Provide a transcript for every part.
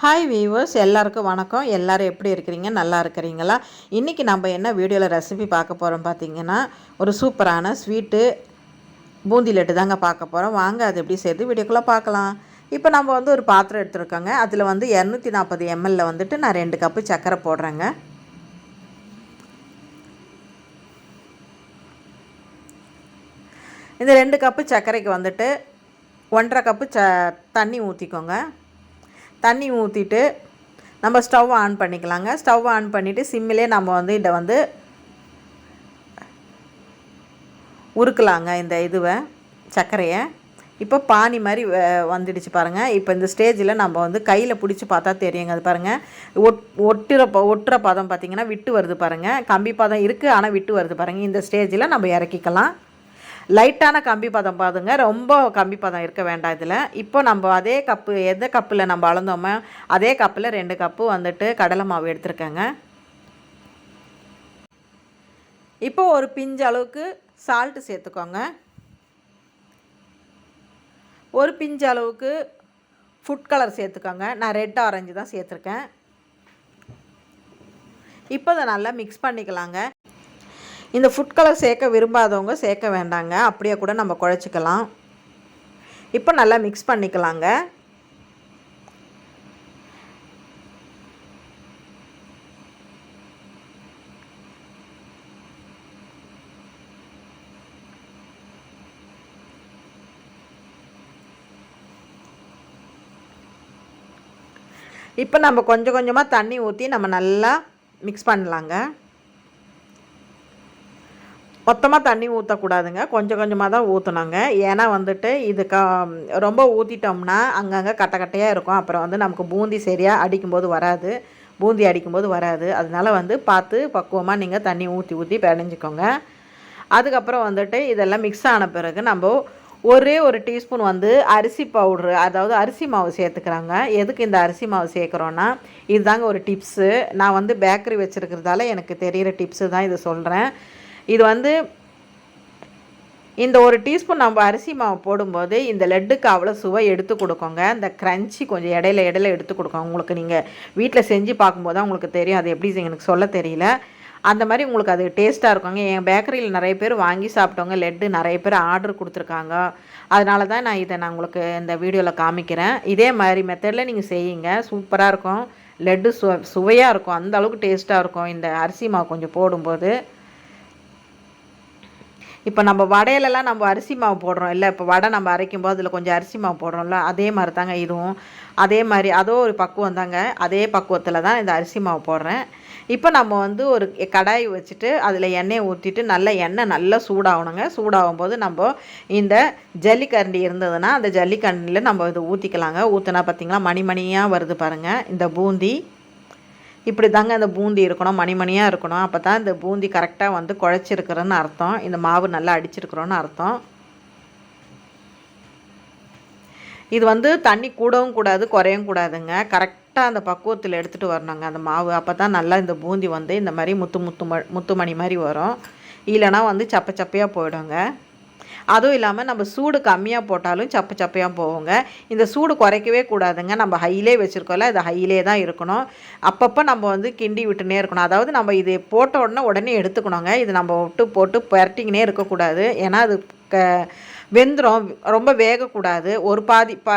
Hi viewers எல்லாருக்கும் வணக்கம். எல்லாரும் எப்படி இருக்கிறீங்க? நல்லா இருக்கிறீங்களா? இன்றைக்கி நம்ம என்ன வீடியோவில் ரெசிபி பார்க்க போகிறோம் பார்த்தீங்கன்னா ஒரு சூப்பரான ஸ்வீட்டு பூந்தி லட்டு தாங்க பார்க்க போகிறோம் வாங்க அது எப்படி சேர்த்து வீடியோக்குள்ளே பார்க்கலாம். இப்போ நம்ம வந்து ஒரு பாத்திரம் எடுத்துருக்கோங்க. அதில் வந்து இரநூத்தி நாற்பது எம்எல்ல வந்துட்டு நான் ரெண்டு கப்பு சர்க்கரை போடுறேங்க. இந்த ரெண்டு கப்பு சர்க்கரைக்கு வந்துட்டு ஒன்றரை கப்பு ச தண்ணி ஊற்றிக்கோங்க தண்ணி ஊற்றிட்டு நம்ம ஸ்டவ் ஆன் பண்ணிக்கலாங்க. ஸ்டவ் ஆன் பண்ணிவிட்டு சிம்மிலே நம்ம வந்து இதை வந்து உருக்கலாங்க இந்த இதுவை சர்க்கரையை. இப்போ பானி மாதிரி வ- வந்துடுச்சு பாருங்கள் இப்போ இந்த ஸ்டேஜில் நம்ம வந்து கையில் பிடிச்சி பார்த்தா தெரியுங்க. அது பாருங்கள் ஒட் ஒட்டுற ப ஒட்டுற பதம் பார்த்திங்கன்னா விட்டு வருது பாருங்கள் கம்பி பதம் இருக்குது ஆனால் விட்டு வருது பாருங்கள் இந்த ஸ்டேஜில் நம்ம இறக்கிக்கலாம். லைட்டான கம்பி பதம் பாதுங்க. ரொம்ப கம்பி பதம் இருக்க வேண்டாம் இதில். இப்போ நம்ம அதே கப்பு எந்த கப்பில் நம்ம அளந்தோமோ அதே கப்பில் ரெண்டு கப்பு வந்துட்டு கடலை மாவு எடுத்துருக்கேங்க. இப்போ ஒரு பிஞ்சு அளவுக்கு சால்ட்டு சேர்த்துக்கோங்க. ஒரு பிஞ்சு அளவுக்கு ஃபுட் கலர் சேர்த்துக்கோங்க. நான் ரெட் ஆரஞ்சு தான் சேர்த்துருக்கேன். இப்போ அதை நல்லா மிக்ஸ் பண்ணிக்கலாங்க. இந்த ஃபுட் கலர் சேர்க்க விரும்பாதவங்க சேர்க்க வேண்டாங்க. அப்படியே கூட நம்ம குழச்சிக்கலாம். இப்போ நல்லா மிக்ஸ் பண்ணிக்கலாங்க. இப்போ நம்ம கொஞ்சம் கொஞ்சமாக தண்ணி ஊற்றி நம்ம நல்லா மிக்ஸ் பண்ணலாங்க. மொத்தமாக தண்ணி ஊற்றக்கூடாதுங்க கொஞ்சம் கொஞ்சமாக தான் ஊற்றணுங்க ஏன்னா வந்துட்டு இது க ரொம்ப ஊற்றிட்டோம்னா அங்கங்கே கட்டை கட்டையாக இருக்கும். அப்புறம் வந்து நமக்கு பூந்தி சரியாக அடிக்கும்போது வராது. பூந்தி அடிக்கும்போது வராது. அதனால வந்து பார்த்து பக்குவமாக நீங்கள் தண்ணி ஊற்றி ஊற்றி பிணைஞ்சிக்கோங்க அதுக்கப்புறம் வந்துட்டு இதெல்லாம் மிக்ஸ் ஆன பிறகு நம்ம ஒரே ஒரு டீஸ்பூன் வந்து அரிசி பவுட்ரு அதாவது அரிசி மாவு சேர்த்துக்கிறாங்க. எதுக்கு இந்த அரிசி மாவு சேர்க்குறோன்னா இதுதாங்க ஒரு டிப்ஸு நான் வந்து பேக்கரி வச்சுருக்கிறதால எனக்கு தெரிகிற டிப்ஸு தான் இதை சொல்கிறேன் இது வந்து இந்த ஒரு டீஸ்பூன் நம்ம அரிசி மாவு போடும்போது இந்த லட்டுக்கு அவ்வளோ சுவை எடுத்து கொடுக்கோங்க. இந்த க்ரன்ச்சி கொஞ்சம் இடையில இடையில எடுத்து கொடுக்கும் உங்களுக்கு நீங்கள் வீட்டில் செஞ்சு பார்க்கும்போது தான் உங்களுக்கு தெரியும். அது எப்படி எனக்கு சொல்ல தெரியல. அந்த மாதிரி உங்களுக்கு அது டேஸ்ட்டாக இருக்குங்க. என் பேக்கரியில் நிறைய பேர் வாங்கி சாப்பிட்டவங்க லட்டு நிறைய பேர் ஆர்டர் கொடுத்துருக்காங்க. அதனால தான் நான் இதை நான் உங்களுக்கு இந்த வீடியோவில் காமிக்கிறேன். இதே மாதிரி மெத்தடில் நீங்கள் செய்யுங்க. சூப்பராக இருக்கும். லட்டு சுவ சுவையாக இருக்கும். அந்த அளவுக்கு டேஸ்ட்டாக இருக்கும். இந்த அரிசி மாவு கொஞ்சம் போடும்போது. இப்போ நம்ம வடையிலலாம் நம்ம அரிசி மாவு போடுறோம் இல்லை இப்போ வடை நம்ம அரைக்கும் போது அதில் கொஞ்சம் அரிசி மாவு போடுறோம்ல அதே மாதிரி தாங்க இதுவும். அதே மாதிரி அதோ ஒரு பக்குவம் தாங்க. அதே பக்குவத்தில் தான் இந்த அரிசி மாவு போடுறேன். இப்போ நம்ம வந்து ஒரு கடாய் வச்சுட்டு அதில் எண்ணெயை ஊற்றிட்டு நல்ல எண்ணெய் நல்லா சூடாகணுங்க. சூடாகும் போது நம்ம இந்த ஜல்லிக்கரண்டி இருந்ததுன்னா அந்த ஜல்லிக்கரண்டியில் நம்ம இதை ஊற்றிக்கலாங்க ஊற்றினா பார்த்திங்களா மணி மணியாக வருது பாருங்கள் இந்த பூந்தி. இப்படி தாங்க இந்த பூந்தி இருக்கணும் மணிமணியாக இருக்கணும். அப்போ தான் இந்த பூந்தி கரெக்டாக வந்து குழச்சிருக்கிறோன்னு அர்த்தம். இந்த மாவு நல்லா அடிச்சிருக்கிறோன்னு அர்த்தம். இது வந்து தண்ணி கூடவும் கூடாது குறையவும் கூடாதுங்க. கரெக்டாக அந்த பக்குவத்தில் எடுத்துகிட்டு வரணுங்க அந்த மாவு. அப்போ தான் நல்லா இந்த பூந்தி வந்து இந்த மாதிரி முத்து முத்து ம- முத்துமணி மாதிரி வரும். இல்லைனா வந்து சப்ப சப்பையாக போயிடுங்க. அதுவும் இல்லாமல் நம்ம சூடு கம்மியாக போட்டாலும் சப்பு சப்பையாக போவோங்க இந்த சூடு குறைக்கவே கூடாதுங்க. நம்ம ஹையிலே வச்சுருக்கோம்ல இது ஹையிலே தான் இருக்கணும். அப்பப்போ நம்ம வந்து கிண்டி விட்டுனே இருக்கணும். அதாவது நம்ம இது போட்ட உடனே உடனே எடுத்துக்கணுங்க. இது நம்ம விட்டு போட்டு பரட்டிக்கினே இருக்கக்கூடாது. ஏன்னா அது க வெந்துடும் ரொம்ப வேகக்கூடாது. ஒரு பாதி பா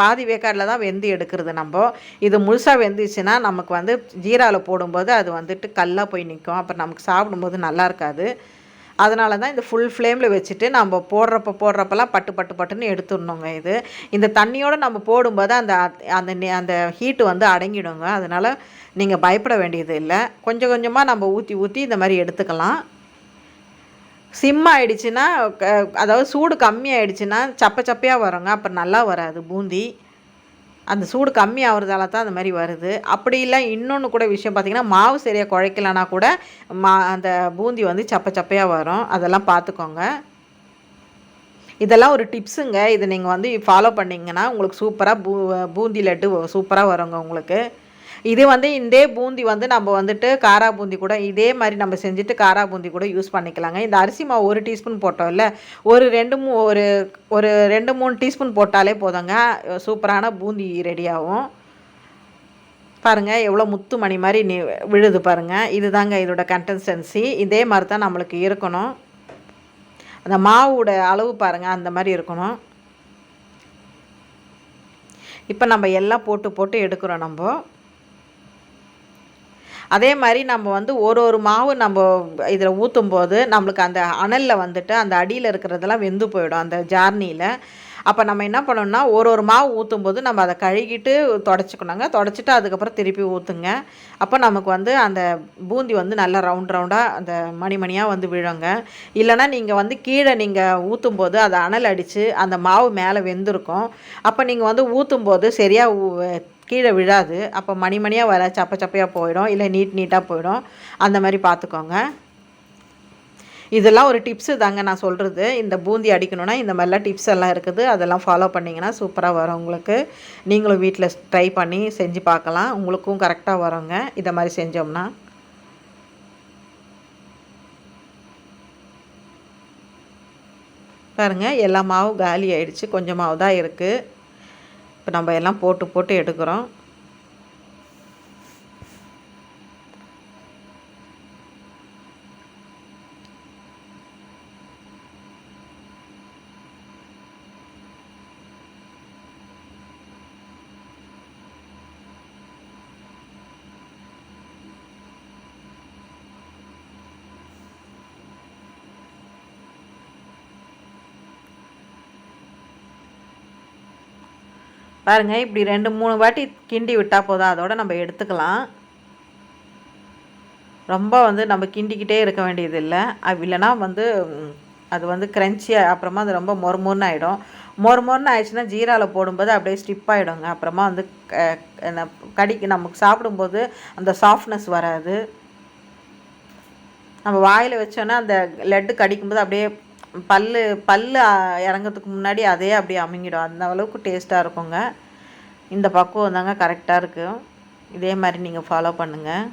பாதி வேக்காடில் தான் வெந்து எடுக்கிறது நம்ம. இது முழுசாக வெந்துச்சுன்னா நமக்கு வந்து ஜீராவில் போடும்போது அது வந்துட்டு கல்லாக போய் நிற்கும் அப்புறம் நமக்கு சாப்பிடும்போது நல்லா இருக்காது. அதனால தான் இந்த ஃபுல் ஃப்ளேமில் வச்சுட்டு நம்ம போடுறப்ப போடுறப்பெல்லாம் பட்டு பட்டு பட்டுன்னு எடுத்துடணுங்க இது. இந்த தண்ணியோடு நம்ம போடும்போது அந்த அந்த அந்த ஹீட்டு வந்து அடங்கிடுங்க. அதனால் நீங்கள் பயப்பட வேண்டியது இல்லை. கொஞ்சம் கொஞ்சமாக நம்ம ஊற்றி ஊற்றி இந்த மாதிரி எடுத்துக்கலாம். சிம் ஆயிடுச்சுன்னா க- அதாவது சூடு கம்மி ஆயிடுச்சுன்னா சப்ப சப்பையாக வருங்க. அப்புறம் நல்லா வராது. பூந்தி. அந்த சூடு கம்மி ஆகிறதால தான் அந்த மாதிரி வருது. அப்படி இல்லை இன்னொன்று கூட விஷயம் பார்த்தீங்கன்னா மாவு சரியாக குழைக்கலனா கூட மா அந்த பூந்தி வந்து சப்ப சப்பையாக வரும். அதெல்லாம் பார்த்துக்கோங்க. இதெல்லாம் ஒரு டிப்ஸுங்க. இதை நீங்கள் வந்து ஃபாலோ பண்ணிங்கன்னா உங்களுக்கு சூப்பராக பூ பூந்தி லட்டு சூப்பராக வருங்க உங்களுக்கு. இது வந்து இதே பூந்தி வந்து நம்ம வந்துட்டு காரா பூந்தி கூட இதே மாதிரி நம்ம செஞ்சுட்டு காரா பூந்தி கூட யூஸ் பண்ணிக்கலாங்க. இந்த அரிசி மாவு ஒரு டீஸ்பூன் போட்டோம்ல ஒரு ரெண்டு மூ ஒரு ஒரு ரெண்டு மூணு டீஸ்பூன் போட்டாலே போதுங்க. சூப்பரான பூந்தி ரெடி ஆகும் பாருங்கள் எவ்வளோ முத்து மணி மாதிரி நீ விழுது பாருங்கள் இதுதாங்க இதோட கன்சிஸ்டன்சி இதே மாதிரி தான் நம்மளுக்கு இருக்கணும். அந்த மாவோட அளவு பாருங்கள் அந்த மாதிரி இருக்கணும். இப்போ நம்ம எல்லாம் போட்டு போட்டு எடுக்கிறோம் நம்ம. அதே மாதிரி நம்ம வந்து ஒரு ஒரு மாவு நம்ம இதில் ஊற்றும் போது நம்மளுக்கு அந்த அனலில் வந்துட்டு அந்த அடியில் இருக்கிறதெல்லாம் வெந்து போயிடும் அந்த ஜார்னியில். அப்போ நம்ம என்ன பண்ணோம்னா ஒரு ஒரு மாவு ஊற்றும் போது நம்ம அதை கழுகிட்டு தொடச்சிக்கணுங்க. தொடச்சிட்டு அதுக்கப்புறம் திருப்பி ஊற்றுங்க அப்போ நமக்கு வந்து அந்த பூந்தி வந்து நல்லா ரவுண்ட் ரவுண்டாக அந்த மணி மணியாக வந்து விழுங்க. இல்லைனா நீங்கள் வந்து கீழே நீங்கள் ஊற்றும் போது அதை அனல் அடித்து அந்த மாவு மேலே வெந்திருக்கும். அப்போ நீங்கள் வந்து ஊற்றும் போது சரியாக கீழே விழாது. அப்போ மணி மணியாக வர சப்ப சப்பையாக போயிடும். இல்லை நீட் நீட்டாக போயிடும். அந்த மாதிரி பார்த்துக்கோங்க இதெல்லாம் ஒரு டிப்ஸு தாங்க நான் சொல்கிறது இந்த பூந்தி அடிக்கணும்னா இந்த மாதிரிலாம் டிப்ஸ் எல்லாம் இருக்குது. அதெல்லாம் ஃபாலோ பண்ணிங்கன்னா சூப்பராக வரும் உங்களுக்கு. நீங்களும் வீட்டில் ட்ரை பண்ணி செஞ்சு பார்க்கலாம். உங்களுக்கும் கரெக்டாக வருங்க. இதை மாதிரி செஞ்சோம்னா. பாருங்கள் எல்லா மாவும் காலி ஆயிடுச்சு. கொஞ்சமாவது தான் இருக்குது இப்போ நம்ம எல்லாம் போட்டு போட்டு எடுக்கிறோம். பாருங்கள் இப்படி ரெண்டு மூணு வாட்டி கிண்டி விட்டால் போதும். அதோட நம்ம எடுத்துக்கலாம். ரொம்ப வந்து நம்ம கிண்டிக்கிட்டே இருக்க வேண்டியது இல்லை. இல்லைனா வந்து அது வந்து க்ரன்ச்சியாக அப்புறமா அது ரொம்ப மொறுமொறுன்னு ஆகிடும் மொறுமொறுன்னு ஆயிடுச்சுன்னா ஜீராவில் போடும்போது அப்படியே ஸ்டிப் ஆகிடுங்க அப்புறமா வந்து கடிக்கு நமக்கு சாப்பிடும்போது அந்த சாஃப்ட்னஸ் வராது. நம்ம வாயில் வச்சோன்னா அந்த லட்டு கடிக்கும்போது அப்படியே பல் பல் இறங்கிறதுக்கு முன்னாடி அதே அப்படியே அமுங்கிடும். அந்த அளவுக்கு டேஸ்ட்டாக இருக்குங்க. இந்த பக்குவம் தாங்க கரெக்டாக இருக்கும் இதே மாதிரி நீங்கள் ஃபாலோ பண்ணுங்கள்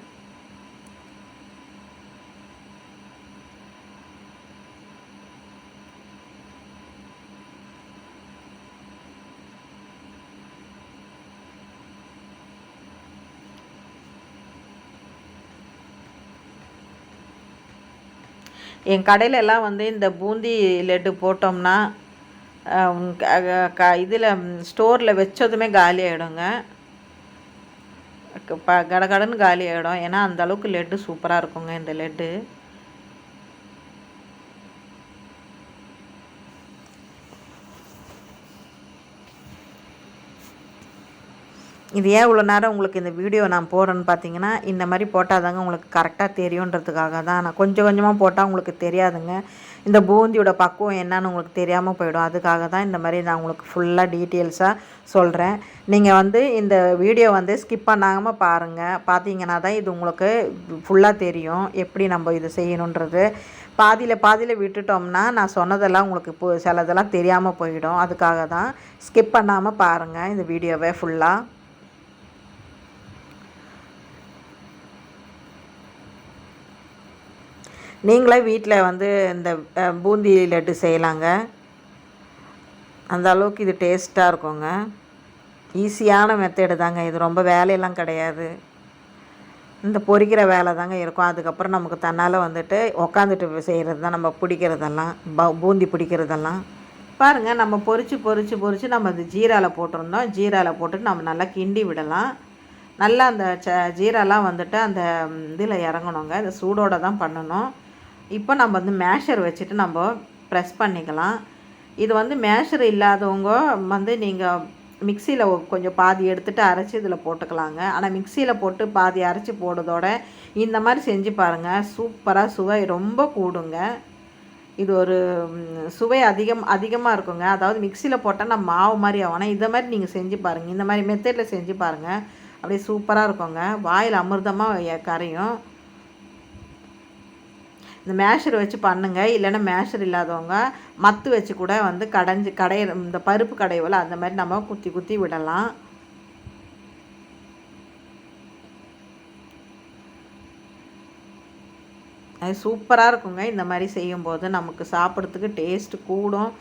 என் கடையில் எல்லாம் வந்து இந்த பூந்தி லட்டு போட்டோம்னா க இதில் ஸ்டோரில் வச்சதுமே காலி ஆகிடுங்க ப கடகடன்னு காலி ஆகிடும் ஏன்னா அந்தளவுக்கு லட்டு சூப்பராக இருக்குங்க இந்த லட்டு. இது ஏன் இவ்வளோ நேரம் உங்களுக்கு இந்த வீடியோ நான் போடுறேன்னு பார்த்தீங்கன்னா இந்த மாதிரி போட்டால் தாங்க உங்களுக்கு கரெக்டாக தெரியுன்றதுக்காக தான். நான் கொஞ்சம் கொஞ்சமாக போட்டால் உங்களுக்கு தெரியாதுங்க. இந்த பூந்தியோட பக்குவம் என்னன்னு உங்களுக்கு தெரியாமல் போயிடும். அதுக்காக தான் இந்த மாதிரி நான் உங்களுக்கு ஃபுல்லாக டீட்டெயில்ஸாக சொல்கிறேன் நீங்கள் வந்து இந்த வீடியோ வந்து ஸ்கிப் பண்ணாமல் பாருங்கள் பார்த்தீங்கன்னா தான் இது உங்களுக்கு ஃபுல்லாக தெரியும். எப்படி நம்ம இது செய்யணுன்றது. பாதியில் பாதியில் விட்டுட்டோம்னா நான் சொன்னதெல்லாம் உங்களுக்கு இப்போ சிலதெல்லாம் தெரியாமல் போயிடும். அதுக்காக தான் ஸ்கிப் பண்ணாமல் பாருங்கள் இந்த வீடியோவை ஃபுல்லாக நீங்களே வீட்டில் வந்து இந்த பூந்தி லட்டு செய்யலாங்க. அந்த அளவுக்கு இது டேஸ்ட்டாக இருக்குங்க. ஈஸியான மெத்தேடு தாங்க. இது ரொம்ப வேலையெல்லாம் கிடையாது. இந்த பொறிக்கிற வேலை தாங்க இருக்கும். அதுக்கப்புறம் நமக்கு தன்னால் வந்துட்டு உக்காந்துட்டு செய்கிறது தான். நம்ம பிடிக்கிறதெல்லாம் ப பூந்தி பிடிக்கிறதெல்லாம். பாருங்கள் நம்ம பொறிச்சு பொறிச்சு பொறிச்சு நம்ம அது ஜீராவில் போட்டிருந்தோம். ஜீராவில் போட்டு நம்ம நல்லா கிண்டி விடலாம். நல்லா அந்த ச ஜீராலாம் வந்துட்டு அந்த இதில் இறங்கணுங்க. இந்த சூடோடு தான் பண்ணணும். இப்போ நம்ம வந்து மேஷர் வச்சுட்டு நம்ம ப்ரெஸ் பண்ணிக்கலாம். இது வந்து மேஷர் இல்லாதவங்க வந்து நீங்கள் மிக்சியில் கொஞ்சம் பாதி எடுத்துகிட்டு அரைச்சி இதில் போட்டுக்கலாங்க. ஆனால் மிக்சியில் போட்டு பாதி அரைச்சி போடுறதோட இந்த மாதிரி செஞ்சு பாருங்கள் சூப்பராக சுவை ரொம்ப கூடுங்க. இது ஒரு சுவை அதிகம் அதிகமாக இருக்குங்க. அதாவது மிக்சியில் போட்டால் நம்ம மாவு மாதிரி ஆகணும் இதை மாதிரி நீங்கள் செஞ்சு பாருங்கள் இந்த மாதிரி மெத்தடில் செஞ்சு பாருங்கள் அப்படியே சூப்பராக இருக்குங்க. வாயில் அமிர்தமாக கரையும். இந்த மேஷர் வச்சு பண்ணுங்கள் இல்லைன்னா மேஷர் இல்லாதவங்க மத்து வச்சு கூட வந்து கடைஞ்சி கடைய இந்த பருப்பு கடையோல அந்த மாதிரி நம்ம குத்தி குத்தி விடலாம். அது சூப்பராக இருக்குங்க. இந்த மாதிரி செய்யும்போது நமக்கு சாப்பிட்றதுக்கு டேஸ்ட்டு கூடும்.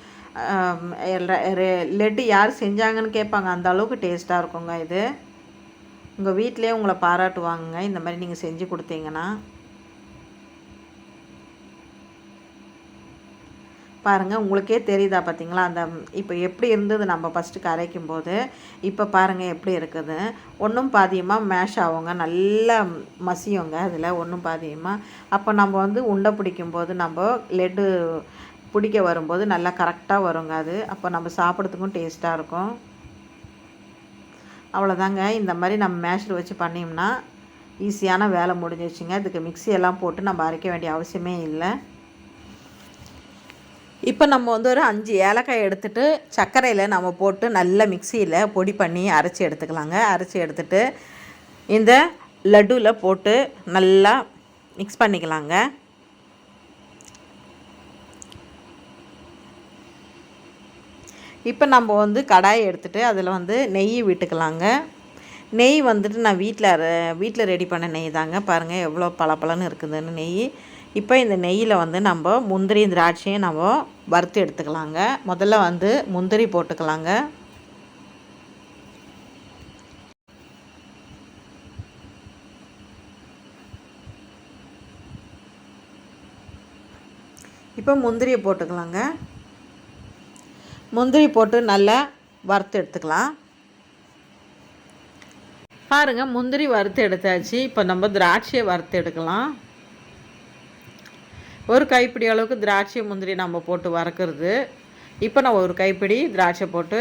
லெட்டு யார் செஞ்சாங்கன்னு கேட்பாங்க. அந்த அளவுக்கு டேஸ்ட்டாக இருக்குங்க இது. உங்கள் வீட்டிலே உங்களை பாராட்டுவாங்கங்க. இந்த மாதிரி நீங்கள் செஞ்சு கொடுத்தீங்கன்னா. பாருங்கள் உங்களுக்கே தெரியுதா பார்த்தீங்களா அந்த இப்போ எப்படி இருந்தது நம்ம ஃபஸ்ட்டு கரைக்கும் போது இப்போ பாருங்கள் எப்படி இருக்குது? ஒன்றும் பாதியமாக மேஷ் ஆகுங்க நல்லா மசியுங்க அதில் ஒன்றும் பாதியமாக அப்போ நம்ம வந்து உண்டை பிடிக்கும் போது நம்ம லெட்டு பிடிக்க வரும்போது நல்லா கரெக்டாக வருங்க அது. அப்போ நம்ம சாப்பிட்றதுக்கும் டேஸ்ட்டாக இருக்கும். அவ்வளோதாங்க இந்த மாதிரி நம்ம மேஷில் வச்சு பண்ணிங்கன்னா ஈஸியான வேலை முடிஞ்சிச்சுங்க இதுக்கு மிக்சி எல்லாம் போட்டு நம்ம அரைக்க வேண்டிய அவசியமே இல்லை. இப்போ நம்ம வந்து ஒரு அஞ்சு ஏலக்காய் எடுத்துகிட்டு சர்க்கரையில் நம்ம போட்டு நல்ல மிக்சியில் பொடி பண்ணி அரைச்சி எடுத்துக்கலாங்க. அரைச்சி எடுத்துகிட்டு இந்த லட்டுவில் போட்டு நல்லா மிக்ஸ் பண்ணிக்கலாங்க. இப்போ நம்ம வந்து கடாயை எடுத்துகிட்டு அதில் வந்து நெய் விட்டுக்கலாங்க. நெய் வந்துட்டு நான் வீட்டில் வீட்டில் ரெடி பண்ண நெய் தாங்க. பாருங்கள் எவ்வளோ பளபளன்னு இருக்குதுன்னு நெய். இப்போ இந்த நெய்யில் வந்து நம்ம முந்திரி திராட்சையும் நம்ம வறுத்து எடுத்துக்கலாங்க. முதல்ல வந்து முந்திரி போட்டுக்கலாங்க. இப்போ முந்திரியை போட்டுக்கலாங்க. முந்திரி போட்டு நல்லா வறுத்து எடுத்துக்கலாம். பாருங்கள் முந்திரி வறுத்து எடுத்தாச்சு. இப்போ நம்ம திராட்சையை வறுத்து எடுக்கலாம். ஒரு கைப்பிடி அளவுக்கு திராட்சை முந்திரி நம்ம போட்டு வறுக்கிறது. இப்போ நான் ஒரு கைப்பிடி திராட்சை போட்டு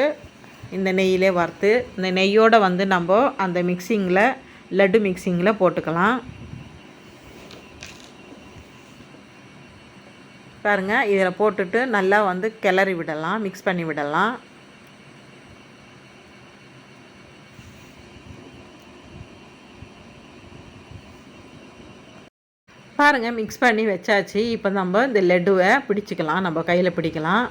இந்த நெய்யிலே வறுத்து இந்த நெய்யோடு வந்து நம்ம அந்த மிக்சிங்கில் லட்டு மிக்சிங்கில் போட்டுக்கலாம். பாருங்கள் இதில் போட்டுட்டு நல்லா வந்து கிளறி விடலாம் மிக்ஸ் பண்ணி விடலாம். பாருங்கள் மிக்ஸ் பண்ணி வச்சாச்சு. இப்போ நம்ம இந்த லெட்டுவை பிடிச்சிக்கலாம். நம்ம கையில் பிடிக்கலாம்.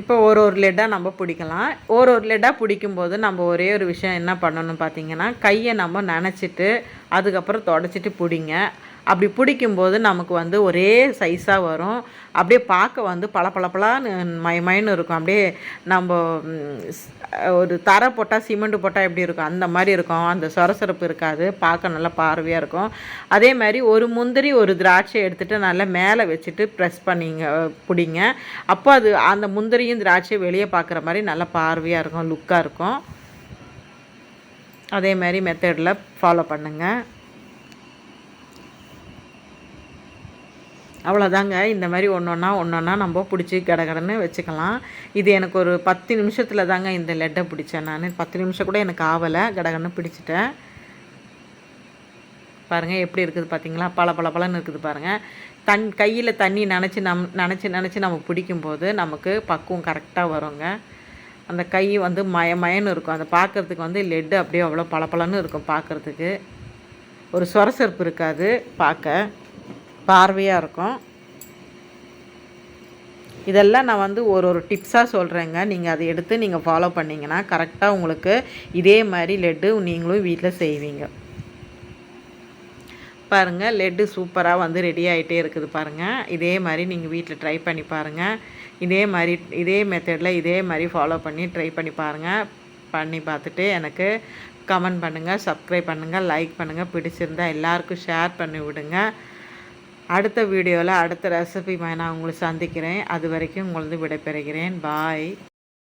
இப்போ ஒரு ஒரு லெட்டாக நம்ம பிடிக்கலாம். ஒரு ஒரு லெட்டாக பிடிக்கும்போது நம்ம ஒரே ஒரு விஷயம் என்ன பண்ணணும் பார்த்தீங்கன்னா கையை நம்ம நினச்சிட்டு அதுக்கப்புறம் தொடச்சிட்டு பிடிங்க. அப்படி பிடிக்கும்போது நமக்கு வந்து ஒரே சைஸாக வரும். அப்படியே பார்க்க வந்து பல பளபளான்னு மயமயன்னு இருக்கும். அப்படியே நம்ம ஒரு தரை போட்டால் சிமெண்ட் போட்டால் எப்படி இருக்கும்? அந்த மாதிரி இருக்கும். அந்த சொரசொரப்பு இருக்காது. பார்க்க நல்லா பார்வையாக இருக்கும். அதே மாதிரி ஒரு முந்திரி ஒரு திராட்சை எடுத்துகிட்டு நல்லா மேலே வச்சுட்டு ப்ரெஸ் பண்ணிங்க பிடிங்க. அப்போ அது அந்த முந்திரியும் திராட்சையும் வெளியே பார்க்குற மாதிரி நல்லா பார்வையாக இருக்கும் லுக்காக இருக்கும். அதே மாதிரி மெத்தடில் ஃபாலோ பண்ணுங்கள் அவ்வளோதாங்க இந்த மாதிரி ஒன்று ஒன்றா ஒன்று ஒன்றா நம்ம பிடிச்சி கடகடன்னு வச்சுக்கலாம். இது எனக்கு ஒரு பத்து நிமிஷத்தில் தாங்க இந்த லெட்டை பிடிச்சேன் நான். பத்து நிமிஷம் கூட எனக்கு ஆவலை. கடகடன்னு பிடிச்சிட்டேன். பாருங்கள் எப்படி இருக்குது பார்த்தீங்களா பல பல பலன்னு இருக்குது பாருங்கள் தன் கையில் தண்ணி நினச்சி நம் நினச்சி நினச்சி நம்ம பிடிக்கும்போது நமக்கு பக்குவம் கரெக்டாக வருங்க. அந்த கை வந்து மய மயன்னு இருக்கும். அதை பார்க்குறதுக்கு வந்து லெட்டு அப்படியே அவ்வளோ பளபளன்னு இருக்கும் பார்க்குறதுக்கு ஒரு சொரசொரப்பு இருக்காது பார்க்க பார்வையாக இருக்கும். இதெல்லாம் நான் வந்து ஒரு ஒரு டிப்ஸாக சொல்கிறேங்க நீங்கள் அதை எடுத்து நீங்கள் ஃபாலோ பண்ணிங்கன்னா கரெக்டாக உங்களுக்கு இதே மாதிரி லெட்டு நீங்களும் வீட்டில் செய்வீங்க. பாருங்கள் லெட்டு சூப்பராக வந்து ரெடி ஆகிட்டே இருக்குது பாருங்கள் இதே மாதிரி நீங்கள் வீட்டில் ட்ரை பண்ணி பாருங்கள் இதே மாதிரி இதே மெத்தடில் இதே மாதிரி ஃபாலோ பண்ணி ட்ரை பண்ணி பாருங்கள் பண்ணி பார்த்துட்டு எனக்கு கமெண்ட் பண்ணுங்கள் சப்ஸ்கிரைப் பண்ணுங்கள் லைக் பண்ணுங்கள் பிடிச்சிருந்தால் எல்லாருக்கும் ஷேர் பண்ணி விடுங்க. அடுத்த வீடியோவில் அடுத்த ரெசிபி நான் உங்களை சந்திக்கிறேன். அது வரைக்கும் உங்களது விடைபெறுகிறேன். பாய்